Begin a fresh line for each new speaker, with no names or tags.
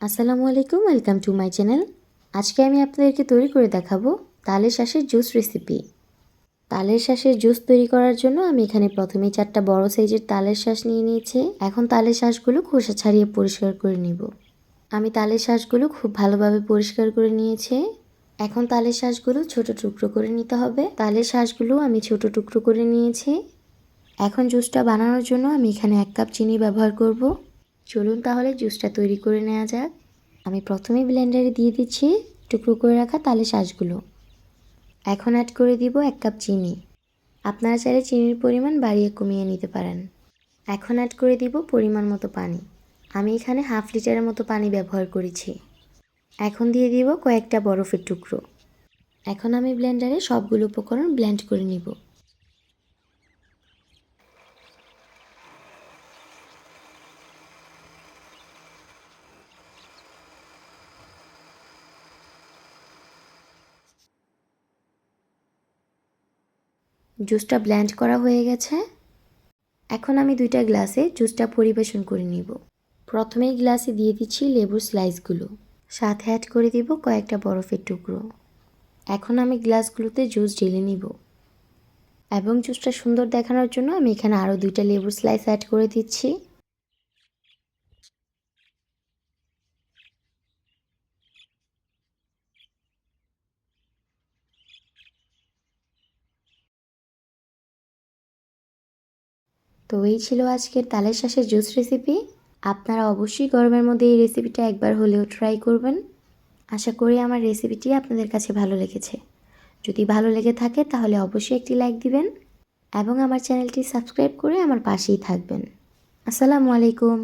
আসসালামু আলাইকুম, welcome to my channel. আজকে আমি আপনাদেরকে তৈরি করে দেখাবো তালের শাঁসের জুস রেসিপি। তালের শাঁসের জুস তৈরি করার জন্য আমি এখানে প্রথমে চারটা বড় সাইজের তালের শাঁস নিয়ে নিয়েছি। এখন তালের শাঁসগুলো খোসা ছাড়িয়ে পরিষ্কার করে নিব। আমি তালের শাঁসগুলো খুব ভালোভাবে পরিষ্কার করে নিয়েছি। এখন তালের শাঁসগুলো ছোট টুকরো করে নিতে হবে। তালের শাঁসগুলো আমি ছোট টুকরো করে নিয়েছি। এখন জুসটা বানানোর জন্য আমি এখানে এক কাপ চিনি ব্যবহার করব। চলুন তাহলে জুসটা তৈরি করে নেওয়া যাক। আমি প্রথমেই ব্লেন্ডারে দিয়ে দিচ্ছি টুকরো করে রাখা তালে শাঁসগুলো। এখন অ্যাড করে দিব এক কাপ চিনি। আপনারা চাইলে চিনির পরিমাণ বাড়িয়ে কমিয়ে নিতে পারেন। এখন অ্যাড করে দিব পরিমাণ মতো পানি। আমি এখানে হাফ লিটারের মতো পানি ব্যবহার করেছি। এখন দিয়ে দিব কয়েকটা বরফের টুকরো। এখন আমি ব্লেন্ডারে সবগুলো উপকরণ ব্লেন্ড করে নিব। জুসটা ব্ল্যান্ড করা হয়ে গেছে। এখন আমি দুইটা গ্লাসে জুসটা পরিবেশন করে নিব। প্রথমেই গ্লাসে দিয়ে দিচ্ছি লেবুর স্লাইসগুলো। সাথে অ্যাড করে দিব কয়েকটা বরফের টুকরো। এখন আমি গ্লাসগুলোতে জুস ঢেলে নিব। এবং জুসটা সুন্দর দেখানোর জন্য আমি এখানে আরও দুইটা লেবুর স্লাইস অ্যাড করে দিচ্ছি। তো এই ছিল আজকের তালের শাঁসের জুস রেসিপি আপনারা অবশ্যই গরমের মধ্যে এই রেসিপিটা একবার হলেও ট্রাই করবেন। আশা করি আমার রেসিপিটি আপনাদের কাছে ভালো লেগেছে। যদি ভালো লেগে থাকে তাহলে অবশ্যই একটি লাইক দিবেন এবং আমার চ্যানেলটি সাবস্ক্রাইব করে আমার পাশেই থাকবেন। আসসালামু আলাইকুম।